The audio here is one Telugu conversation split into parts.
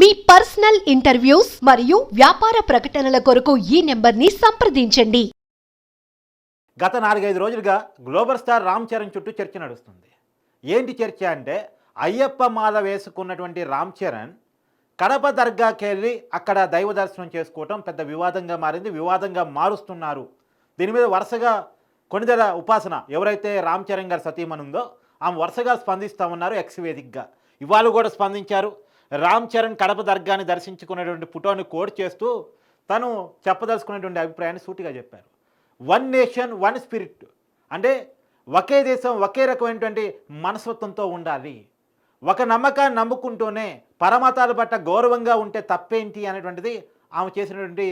మీ పర్సనల్ ఇంటర్వ్యూస్ మరియు వ్యాపార ప్రకటనల కొరకు ఈ నెంబర్ని సంప్రదించండి. గత నాలుగైదు రోజులుగా గ్లోబల్ స్టార్ రామ్ చరణ్ చుట్టూ చర్చ నడుస్తుంది. ఏంటి చర్చ అంటే అయ్యప్ప మాల వేసుకున్నటువంటి రామ్ చరణ్ కడప దర్గాకి వెళ్ళి అక్కడ దైవ దర్శనం చేసుకోవటం పెద్ద వివాదంగా మారింది వివాదంగా మారుస్తున్నారు. దీని మీద వరుసగా కొనిదెల ఉపాసన ఎవరైతే రామ్ చరణ్ గారి సతీమనుందో ఆమె వరుసగా స్పందిస్తూ ఉన్నారు ఎక్స్ వేదికగా. ఇవాళ కూడా స్పందించారు. రామ్ చరణ్ కడప దర్గాని దర్శించుకునేటువంటి ఫోటోని కోడ్ చేస్తూ తను చెప్పదలుచుకునేటువంటి అభిప్రాయాన్ని సూటిగా చెప్పారు. One nation one spirit. అంటే ఒకే దేశం ఒకే రకమైనటువంటి మనస్తత్వంతో ఉండాలి. ఒక నమ్మకాన్ని నమ్ముకుంటూనే పరమతాల పట్ల గౌరవంగా ఉంటే తప్పేంటి అనేటువంటిది ఆమె చేసినటువంటి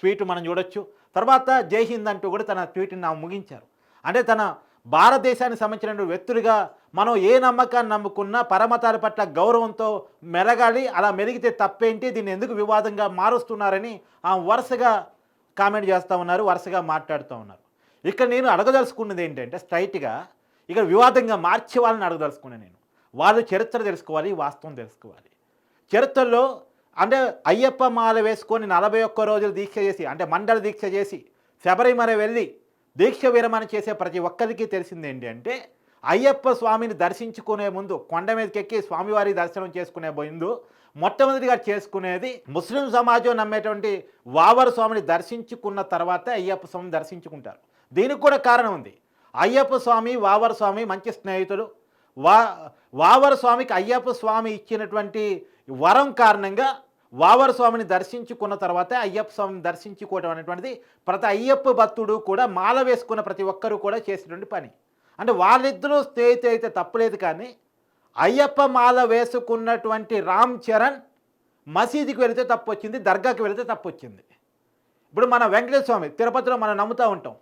ట్వీట్ మనం చూడొచ్చు. తర్వాత జై హింద్ అంటూ కూడా తన ట్వీట్ని ఆమె ముగించారు. అంటే తన భారతదేశానికి సంబంధించినటువంటి వ్యక్తులుగా మనం ఏ నమ్మకాన్ని నమ్ముకున్నా పరమతాల పట్ల గౌరవంతో మెరగాలి అలా మెరిగితే తప్పేంటి? దీన్ని ఎందుకు వివాదంగా మారుస్తున్నారని ఆమె వరుసగా కామెంట్ చేస్తూ ఉన్నారు వరుసగా మాట్లాడుతూ ఉన్నారు. ఇక్కడ నేను అడగదలుచుకున్నది ఏంటంటే స్ట్రైట్గా ఇక్కడ వివాదంగా మార్చే వాళ్ళని అడగదలుచుకున్నాను నేను. వాళ్ళు చరిత్ర తెలుసుకోవాలి వాస్తవం తెలుసుకోవాలి. చరిత్రలో అంటే అయ్యప్ప మాల వేసుకొని నలభై ఒక్క రోజులు దీక్ష చేసి అంటే మండల దీక్ష చేసి శబరిమల వెళ్ళి దీక్ష విరమణ చేసే ప్రతి ఒక్కరికి తెలిసింది ఏంటి అంటే అయ్యప్ప స్వామిని దర్శించుకునే ముందు కొండ మీదకి ఎక్కి స్వామివారి దర్శనం చేసుకునే ముందు మొట్టమొదటిగా చేసుకునేది ముస్లిం సమాజం నమ్మేటువంటి వావర స్వామిని దర్శించుకున్న తర్వాతే అయ్యప్ప స్వామిని దర్శించుకుంటారు. దీనికి కూడా కారణం ఉంది. అయ్యప్ప స్వామి వావర స్వామి మంచి స్నేహితులు. వా వావర స్వామికి అయ్యప్ప స్వామి ఇచ్చినటువంటి వరం కారణంగా వావర స్వామిని దర్శించుకున్న తర్వాతే అయ్యప్ప స్వామిని దర్శించుకోవడం అనేటువంటిది ప్రతి అయ్యప్ప భక్తుడు కూడా మాల వేసుకున్న ప్రతి ఒక్కరూ కూడా చేసినటువంటి పని. అంటే వాళ్ళిద్దరూ స్నేహితులు అయితే తప్పులేదు కానీ అయ్యప్ప మాల వేసుకున్నటువంటి రామ్ చరణ్ మసీదుకి వెళితే తప్పు వచ్చింది దర్గాకి వెళితే తప్పు వచ్చింది ఇప్పుడు మన వెంకటేశ్వర స్వామి తిరుపతిలో మనం నమ్ముతూ ఉంటాం.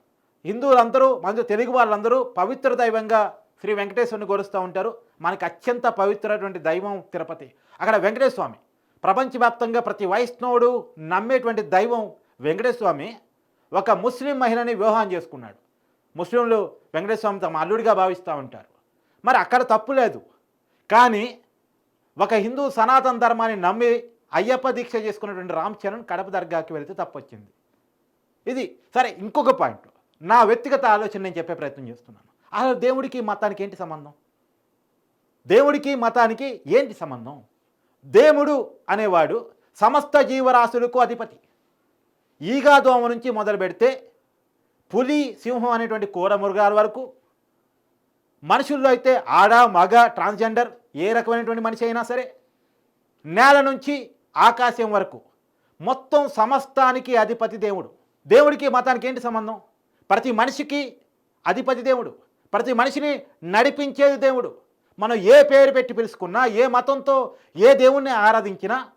హిందువులందరూ మన తెలుగు వాళ్ళందరూ పవిత్ర దైవంగా శ్రీ వెంకటేశ్వరుని కొలుస్తూ ఉంటారు. మనకి అత్యంత పవిత్రమైనటువంటి దైవం తిరుపతి. అక్కడ వెంకటేశ్వర స్వామి ప్రపంచవ్యాప్తంగా ప్రతి వైష్ణవుడు నమ్మేటువంటి దైవం వెంకటేశ్వర స్వామి ఒక ముస్లిం మహిళని వివాహం చేసుకున్నాడు. ముస్లింలు వెంకటేశ్వర స్వామి తమ అల్లుడిగా భావిస్తూ ఉంటారు. మరి అక్కడ తప్పు లేదు. కానీ ఒక హిందూ సనాతన ధర్మాన్ని నమ్మి అయ్యప్ప దీక్ష చేసుకున్నటువంటి రామ్ చరణ్ కడప దర్గాకి వెళితే తప్పొచ్చింది. ఇది సరే ఇంకొక పాయింట్. నా వ్యక్తిగత ఆలోచన నేను చెప్పే ప్రయత్నం చేస్తున్నాను. అసలు దేవుడికి మతానికి ఏంటి సంబంధం? దేవుడికి మతానికి ఏంటి సంబంధం? దేవుడు అనేవాడు సమస్త జీవరాశులకు అధిపతి. ఈగా దోమ నుంచి మొదలు పెడితే పులి సింహం అనేటువంటి కూర మృగాల వరకు. మనుషుల్లో అయితే ఆడ మగ ట్రాన్స్జెండర్ ఏ రకమైనటువంటి మనిషి అయినా సరే నేల నుంచి ఆకాశం వరకు మొత్తం సమస్తానికి అధిపతి దేవుడు. దేవుడికి మతానికి ఏంటి సంబంధం? ప్రతి మనిషికి అధిపతి దేవుడు. ప్రతి మనిషిని నడిపించేది దేవుడు. మనం ఏ పేరు పెట్టి పిలుచుకున్నా ఏ మతంతో ఏ దేవుణ్ణి ఆరాధించినా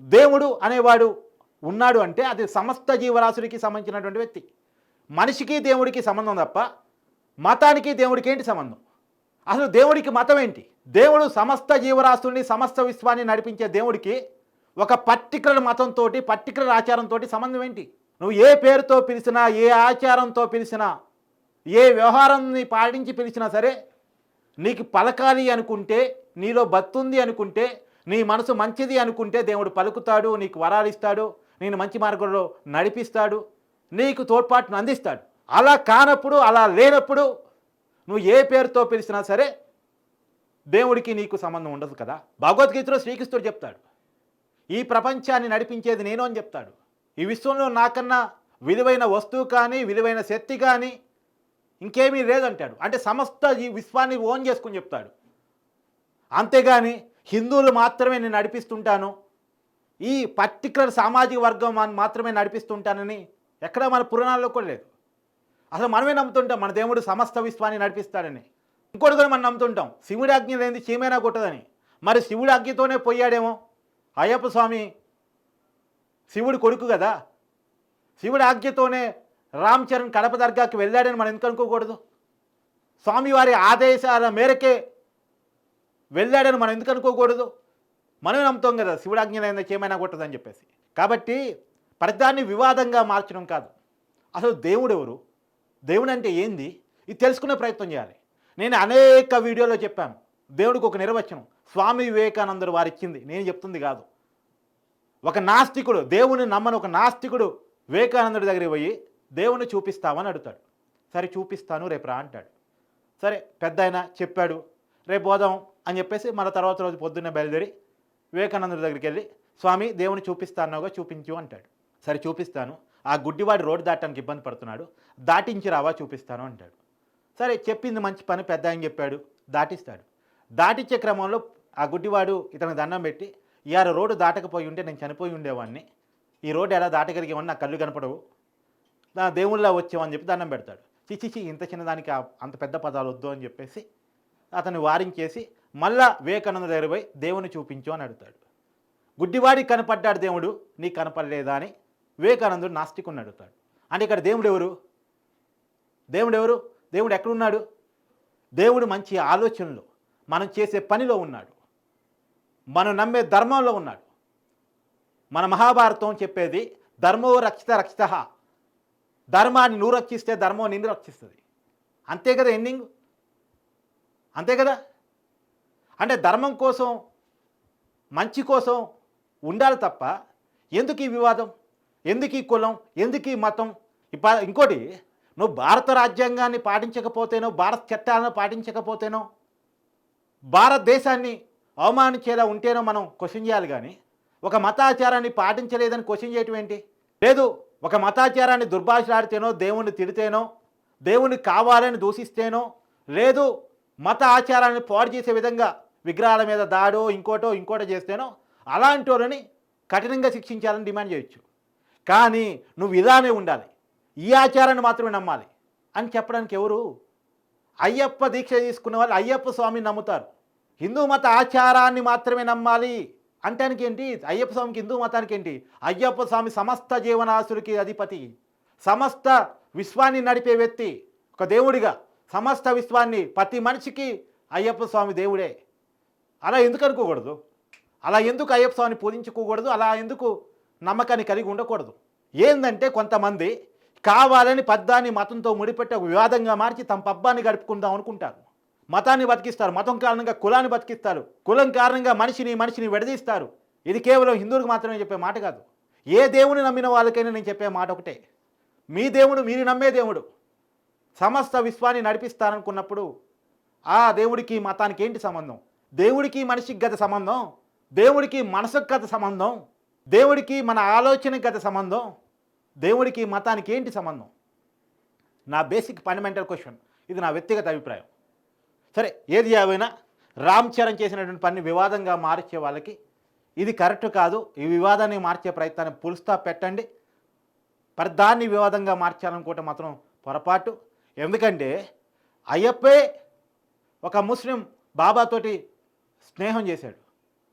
దేవుడు అనేవాడు ఉన్నాడు అంటే అది సమస్త జీవరాశుడికి సంబంధించినటువంటి వ్యక్తి. మనిషికి దేవుడికి సంబంధం తప్ప మతానికి దేవుడికి ఏంటి సంబంధం? అసలు దేవుడికి మతం ఏంటి? దేవుడు సమస్త జీవరాశుల్ని సమస్త విశ్వాన్ని నడిపించే దేవుడికి ఒక పర్టికులర్ మతంతో పర్టికులర్ ఆచారంతో సంబంధం ఏంటి? నువ్వు ఏ పేరుతో పిలిచినా ఏ ఆచారంతో పిలిచినా ఏ వ్యవహారాన్ని పాటించి పిలిచినా సరే నీకు పలకాలి అనుకుంటే నీలో బతుంది అనుకుంటే నీ మనసు మంచిది అనుకుంటే దేవుడు పలుకుతాడు నీకు వరాలు ఇస్తాడు నేను మంచి మార్గంలో నడిపిస్తాడు. నీకు తోడ్పాటును అందిస్తాడు. అలా కానప్పుడు అలా లేనప్పుడు నువ్వు ఏ పేరుతో పిలిచినా సరే దేవుడికి నీకు సంబంధం ఉండదు కదా. భగవద్గీతలో శ్రీకృష్ణుడు చెప్తాడు. ఈ ప్రపంచాన్ని నడిపించేది నేను అని చెప్తాడు. ఈ విశ్వంలో నాకన్నా విలువైన వస్తువు కానీ విలువైన శక్తి కానీ ఇంకేమీ లేదంటాడు. అంటే సమస్త ఈ విశ్వాన్ని ఓన్ చేసుకుని చెప్తాడు. అంతేగాని హిందువులు మాత్రమే నేను నడిపిస్తుంటాను. ఈ పర్టికులర్ సామాజిక వర్గం మాత్రమే నడిపిస్తుంటానని ఎక్కడ మన పురాణాల్లో కూడా లేదు. అసలు మనమే నమ్ముతుంటాం మన దేవుడు సమస్త విశ్వాన్ని నడిపిస్తాడని. ఇంకోటి కూడా మనం నమ్ముతుంటాం శివుడి ఆజ్ఞ లేని చీమైనా కొట్టదని. మరి శివుడి ఆజ్ఞతోనే పోయాడేమో? అయ్యప్ప స్వామి శివుడి కొడుకు కదా. శివుడి ఆజ్ఞతోనే రామ్ చరణ్ కడప దర్గాకి వెళ్ళాడని మనం ఎందుకు అనుకోకూడదు? స్వామివారి ఆదేశాల మేరకే వెళ్ళాడని మనం ఎందుకు అనుకోకూడదు? మనమే నమ్ముతాం కదా శివుడి ఆజ్ఞ లేని చేయమైనా కొట్టదని చెప్పేసి. కాబట్టి ప్రతిదాన్ని వివాదంగా మార్చడం కాదు. అసలు దేవుడు ఎవరు దేవుడు అంటే ఏంది? ఇది తెలుసుకునే ప్రయత్నం చేయాలి. నేను అనేక వీడియోలో చెప్పాను. దేవుడికి ఒక నిర్వచనం. స్వామి వివేకానందుడు వారిచ్చింది. నేను చెప్తుంది కాదు. ఒక నాస్తికుడు దేవుని నమ్మని ఒక నాస్తికుడు వివేకానందుడి దగ్గరికి పోయి దేవుని చూపిస్తామని అడుగుతాడు. సరే చూపిస్తాను రేపు రా అంటాడు. సరే పెద్ద ఆయన చెప్పాడు. రేపు పోదాం అని చెప్పేసి మన తర్వాత రోజు పొద్దున్నే బయలుదేరి వివేకానందుడి దగ్గరికి వెళ్ళి స్వామి దేవుని చూపిస్తానుగా చూపించు అంటాడు. సరే చూపిస్తాను. ఆ గుడ్డివాడు రోడ్డు దాటడానికి ఇబ్బంది పడుతున్నాడు. దాటించి రావా చూపిస్తాను అంటాడు. సరే చెప్పింది మంచి పని పెద్ద ఆయన చెప్పాడు. దాటిస్తాడు. దాటించే క్రమంలో ఆ గుడ్డివాడు ఇతనికి దండం పెట్టి ఇవాళ రోడ్డు దాటకపోయి ఉంటే నేను చనిపోయి ఉండేవాడిని ఈ రోడ్డు ఎలా దాటగలిగేవని నా కళ్ళు కనపడవు. నా దేవుళ్ళ వచ్చేవని చెప్పి దండం పెడతాడు. చిచిచి ఇంత చిన్నదానికి ఆ- అంత పెద్ద పదాలు వద్దు అని చెప్పేసి అతన్ని వారించేసి మళ్ళా వివేకానంద దగ్గర పోయి దేవుని చూపించు అని అడుగుతాడు. గుడ్డివాడికి కనపడ్డాడు దేవుడు నీకు కనపడలేదా అని వివేకానందుడు నాస్తికుని అడుగుతాడు అంటే ఇక్కడ దేవుడు ఎవరు? దేవుడు ఎవరు? దేవుడు ఎక్కడున్నాడు? దేవుడు మంచి ఆలోచనలు మనం చేసే పనిలో ఉన్నాడు. మనం నమ్మే ధర్మంలో ఉన్నాడు. మన మహాభారతం చెప్పేది ధర్మో రక్షిత రక్షిత. ధర్మాన్ని నువ్వు రక్షిస్తే ధర్మం నిన్ను రక్షిస్తుంది. అంతే కదా ఎండింగ్ అంతే కదా? అంటే ధర్మం కోసం మంచి కోసం ఉండాలి తప్ప ఎందుకు ఈ వివాదం? ఎందుకు ఈ కులం? ఎందుకు ఈ మతం ఇప్ప ఇంకోటి నువ్వు భారత రాజ్యాంగాన్ని పాటించకపోతేనో భారత చట్టాలను పాటించకపోతేనో భారతదేశాన్ని అవమానించేలా ఉంటేనో మనం క్వశ్చన్ చేయాలి కానీ ఒక మతాచారాన్ని పాటించలేదని క్వశ్చన్ చేయటం ఏంటి? లేదు ఒక మతాచారాన్ని దుర్భాషలాడితేనో దేవుణ్ణి తిడితేనో దేవుణ్ణి కావాలని దూషిస్తేనో లేదు మత ఆచారాన్ని పాడు చేసే విధంగా విగ్రహాల మీద దాడో ఇంకోటో ఇంకోటో చేస్తేనో అలాంటి వాళ్ళని కఠినంగా శిక్షించాలని డిమాండ్ చేయొచ్చు. కానీ నువ్వు ఇలానే ఉండాలి. ఈ ఆచారాన్ని మాత్రమే నమ్మాలి. అని చెప్పడానికి ఎవరు? అయ్యప్ప దీక్ష తీసుకున్న వాళ్ళు అయ్యప్ప స్వామిని నమ్ముతారు. హిందూ మత ఆచారాన్ని మాత్రమే నమ్మాలి అంటానికి ఏంటి? అయ్యప్ప స్వామికి హిందూ మతానికి ఏంటి? అయ్యప్ప స్వామి సమస్త జీవనాసులకి అధిపతి. సమస్త విశ్వాన్ని నడిపే వ్యక్తి ఒక దేవుడిగా. సమస్త విశ్వాన్ని ప్రతి మనిషికి అయ్యప్ప స్వామి దేవుడే. అలా ఎందుకు అనుకోకూడదు? అలా ఎందుకు అయ్యప్ప స్వామిని పూజించుకోకూడదు అలా ఎందుకు నమ్మకాన్ని కలిగి ఉండకూడదు. ఏందంటే కొంతమంది కావాలని పద్దాన్ని మతంతో ముడిపెట్టి ఒక వివాదంగా మార్చి తమ పబ్బాన్ని గడుపుకుందాం అనుకుంటారు. మతాన్ని బతికిస్తారు. మతం కారణంగా కులాన్ని బతికిస్తారు. కులం కారణంగా మనిషిని మనిషిని విడదీస్తారు. ఇది కేవలం హిందువులకు మాత్రమే చెప్పే మాట కాదు. ఏ దేవుని నమ్మిన వాళ్ళకైనా నేను చెప్పే మాట ఒకటే. మీ దేవుడు మీరు నమ్మే దేవుడు సమస్త విశ్వాన్ని నడిపిస్తారనుకున్నప్పుడు ఆ దేవుడికి మతానికి ఏంటి సంబంధం? దేవుడికి మనిషికి గత సంబంధం? దేవుడికి మనసుకు గత సంబంధం? దేవుడికి మన ఆలోచనకి గత సంబంధం? దేవుడికి మతానికి ఏంటి సంబంధం? నా బేసిక్ ఫండమెంటల్ క్వశ్చన్. ఇది నా వ్యక్తిగత అభిప్రాయం. సరే ఏది ఏమైనా రామ్ చరణ్ చేసినటువంటి పని వివాదంగా మార్చే వాళ్ళకి ఇది కరెక్ట్ కాదు. ఈ వివాదాన్ని మార్చే ప్రయత్నాన్ని పులుస్తా పెట్టండి. మరి దాన్ని వివాదంగా మార్చాలనుకుంటే మాత్రం పొరపాటు. ఎందుకంటే అయ్యప్పే ఒక ముస్లిం బాబాతోటి స్నేహం చేశాడు.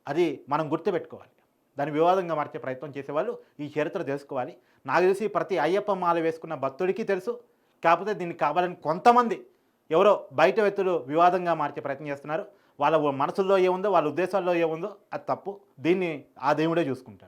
అది మనం గుర్తుపెట్టుకోవాలి. దాన్ని వివాదంగా మార్చే ప్రయత్నం చేసేవాళ్ళు ఈ చరిత్ర తెలుసుకోవాలి. నాకు తెలిసి ప్రతి అయ్యప్ప మాల వేసుకున్న భక్తుడికి తెలుసు. కాకపోతే దీన్ని కావాలని కొంతమంది ఎవరో బయట వ్యక్తులు వివాదంగా మార్చే ప్రయత్నం చేస్తున్నారు. వాళ్ళ మనసుల్లో ఏముందో వాళ్ళ ఉద్దేశాల్లో ఏముందో అది తప్పు. దీన్ని ఆ దేవుడే చూసుకుంటాడు.